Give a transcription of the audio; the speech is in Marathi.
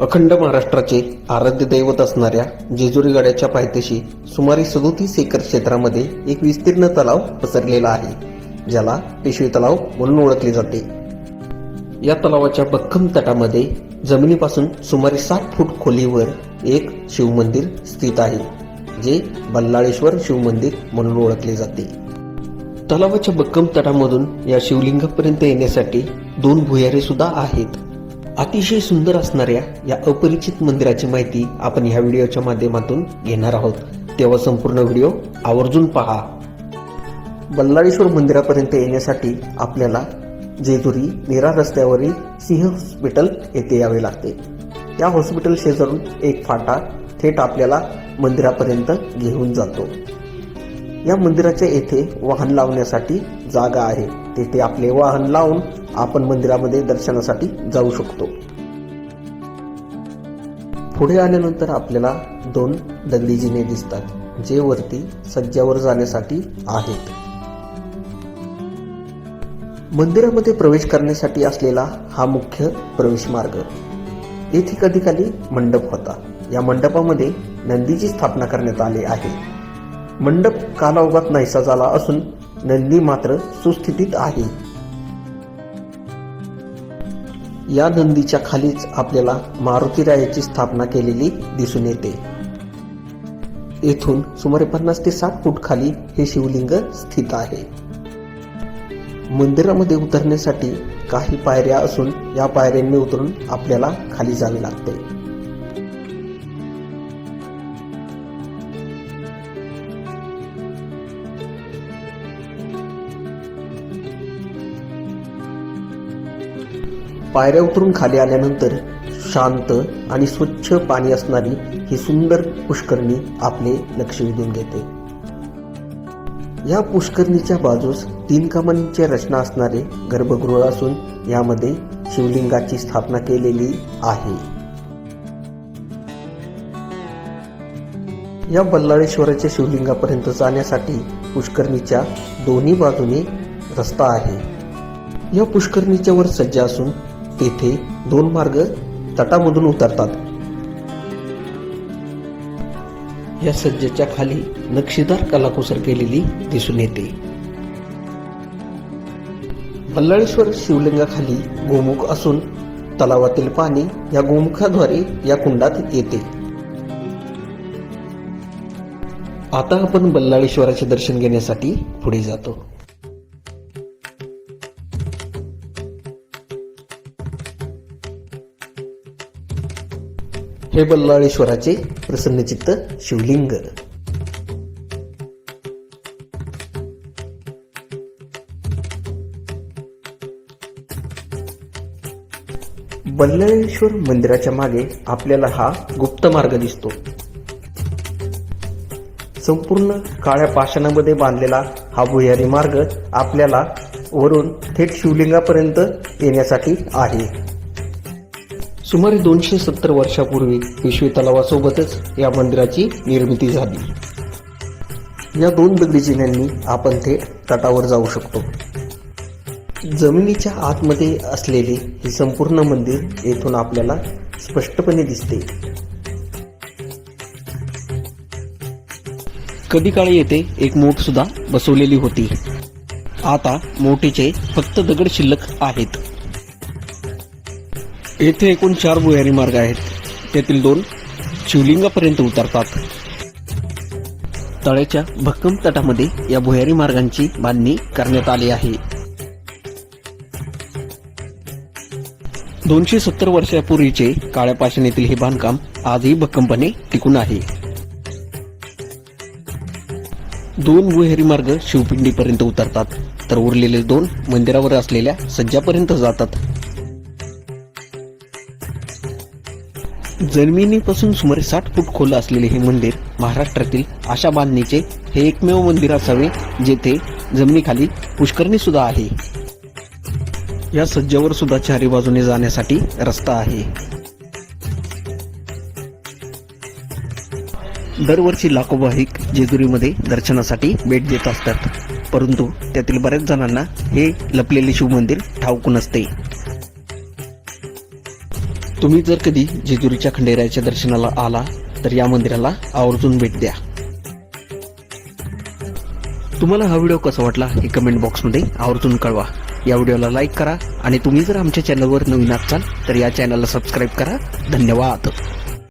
अखंड महाराष्ट्राचे आराध्य दैवत असणाऱ्या जेजुरी गडाच्या पायथ्याशी सुमारे सदोतीस एकर क्षेत्रामध्ये एक विस्तीर्ण तलाव पसरलेला आहे ज्याला पेशवे तलाव म्हणून ओळखले जाते. या तलावाच्या बक्कम तटामध्ये जमिनीपासून सुमारे सात फूट खोलीवर एक शिवमंदिर स्थित आहे जे बल्लाळेश्वर शिवमंदिर म्हणून ओळखले जाते. तलावाच्या बक्कम तटामधून या शिवलिंगापर्यंत येण्यासाठी दोन भुयारे सुद्धा आहेत. अतिशय सुंदर असणाऱ्या या अपरिचित मंदिराची माहिती आपण ह्या व्हिडिओच्या माध्यमातून घेणार आहोत. तेव्हा संपूर्ण व्हिडिओ आवर्जून पहा. बल्लाळेश्वर मंदिरापर्यंत येण्यासाठी आपल्याला जेजुरी निरा रस्त्यावरील सिंह हॉस्पिटल येथे यावे लागते. या हॉस्पिटल शेजारून एक फाटा थेट आपल्याला मंदिरापर्यंत घेऊन जातो. या मंदिराच्या येथे वाहन लावण्यासाठी जागा आहे. तेथे आपले वाहन लावून आपण मंदिरामध्ये दर्शनासाठी जाऊ शकतो. पुढे आल्यानंतर आपल्याला दोन दगडी दिसतात जे वरती सज्जावर जाण्यासाठी आहेत. मंदिरामध्ये प्रवेश करण्यासाठी असलेला हा मुख्य प्रवेश मार्ग. येथे कधी काली मंडप होता. या मंडपामध्ये नंदीची स्थापना करण्यात आली आहे. मंडप कालावगात नाहीसा झाला असून नंदी मात्र सुस्थितीत आहे. या नंदीच्या खालीच आपल्याला मारुती रायाची स्थापना केलेली दिसून येते. येथून सुमारे पन्नास ते साठ फूट खाली हे शिवलिंग स्थित आहे. मंदिरामध्ये उतरण्यासाठी काही पायऱ्या असून या पायऱ्यांनी उतरून आपल्याला खाली जावे लागते. पायऱ्या उतरून खाली आल्यानंतर शांत आणि स्वच्छ पाणी असणारी ही सुंदर पुष्करणी आपले लक्ष वेधून घेते. या पुष्करणीच्या बाजूस तीन कमानीची रचना असणारे गर्भगृह असून यामध्ये शिवलिंगाची स्थापना केलेली आहे. या बल्लाळेश्वराच्या शिवलिंगापर्यंत जाण्यासाठी पुष्करणीच्या दोन्ही बाजूने रस्ता आहे. या पुष्करणीच्या वर सज्ज असून तेथे दोन मार्ग तटामधून उतरतात. या सज्जेच्या खाली नक्षीदार कलाकुसर केलेली दिसून येते. बल्लाळेश्वर शिवलिंगाखाली गोमुख असून तलावातील पाणी या गोमुखाद्वारे या कुंडात येते. आता आपण बल्लाळेश्वराचे दर्शन घेण्यासाठी पुढे जातो. हे बल्लाळेश्वराचे प्रसन्नचित्त शिवलिंग. बल्लाळेश्वर मंदिराच्या मागे आपल्याला हा गुप्त मार्ग दिसतो. संपूर्ण काळ्या पाषाणामध्ये बांधलेला हा भुयारी मार्ग आपल्याला वरून थेट शिवलिंगापर्यंत येण्यासाठी आहे. सुमारे दोनशे सत्तर वर्षापूर्वी विश्वी तलावासोबतच या मंदिराची निर्मिती झाली. या दोन दगडी जिन्यांनी आपण थेट तटावर जाऊ शकतो. जमिनीच्या आतमध्ये असलेले हे संपूर्ण मंदिर येथून आपल्याला स्पष्टपणे दिसते. कधी काळी येथे एक मोठ सुद्धा बसवलेली होती. आता मोठीचे फक्त दगड शिल्लक आहेत. येथे एकूण चार भुयारी मार्ग आहेत. त्यातील दोन शिवलिंगापर्यंत उतरतात. तळ्याच्या भक्कम तटामध्ये या भुयारी मार्गांची बांधणी करण्यात आली आहे. दोनशे सत्तर वर्षापूर्वीचे काळ्या पाषाणेतील हे बांधकाम आजही भक्कमपणे टिकून आहे. दोन भुहेरी मार्ग शिवपिंडीपर्यंत उतरतात. तर उरलेले दोन मंदिरावर असलेल्या सज्जापर्यंत जातात. जमिनीपासून सुमारे साठ फूट खोल असलेले हे मंदिर महाराष्ट्रातील अशा बांधणीचे हे एकमेव मंदिर असावे जेथे जमिनीखाली पुष्करणी सुद्धा आहे. या सज्जावर सुद्धा चारी बाजूने जाण्यासाठी रस्ता आहे. दरवर्षी लाखो भाविक जेजुरीमध्ये दर्शनासाठी भेट देत असतात परंतु त्यातील बऱ्याच जणांना हे लपलेले शिवमंदिर ठाऊक नसते. तुम्ही जर कधी जेजुरीच्या खंडेरायाच्या दर्शनाला आला तर या मंदिराला आवर्जून भेट द्या. तुम्हाला हा व्हिडिओ कसा वाटला हे कमेंट बॉक्समध्ये आवर्जून कळवा. या व्हिडिओला लाईक करा आणि तुम्ही जर आमच्या चॅनलवर नवीन असाल तर या चॅनलला सबस्क्राईब करा. धन्यवाद.